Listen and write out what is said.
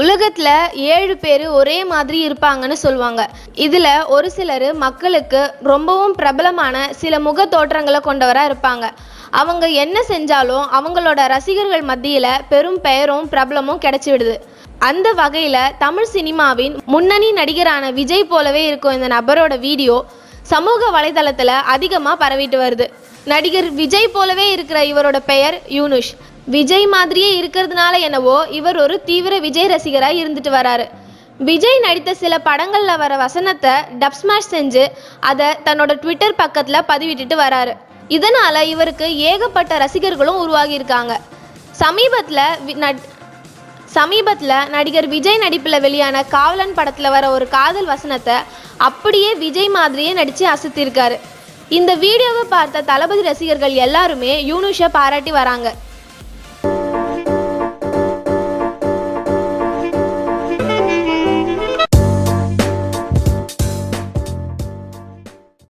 உலகத்தில் ஏழு பேர் ஒரே மாதிரி இருப்பாங்கன்னு சொல்லுவாங்க. இதில் ஒரு சிலர் மக்களுக்கு ரொம்பவும் பிரபலமான சில முக தோற்றங்களை கொண்டவராக இருப்பாங்க. அவங்க என்ன செஞ்சாலும் அவங்களோட ரசிகர்கள் மத்தியில் பெரும் பெயரும் பிரபலமும் கிடைச்சி விடுது. அந்த வகையில் தமிழ் சினிமாவின் முன்னணி நடிகரான விஜய் போலவே இருக்கும் இந்த நபரோட வீடியோ சமூக வலைதளத்தில் அதிகமாக பரவிட்டு வருது. நடிகர் விஜய் போலவே இருக்கிற இவரோட பெயர் யூனுஷ். விஜய் மாதிரியே இருக்கிறதுனால என்னவோ இவர் ஒரு தீவிர விஜய் ரசிகராக இருந்துட்டு வராரு. விஜய் நடித்த சில படங்களில் வர வசனத்தை டப் ஸ்மாஷ் செஞ்சு அதை தன்னோட ட்விட்டர் பக்கத்தில் பதிவிட்டுட்டு வராரு. இதனால் இவருக்கு ஏகப்பட்ட ரசிகர்களும் உருவாகியிருக்காங்க. சமீபத்தில் சமீபத்தில் நட்- நடிகர் விஜய் நடிப்பில் வெளியான காவலன் படத்தில் வர ஒரு காதல் வசனத்தை அப்படியே விஜய் மாதிரியே நடித்து அசத்திருக்காரு. இந்த வீடியோவை பார்த்த தளபதி ரசிகர்கள் எல்லாருமே யூனுஷை பாராட்டி வராங்க.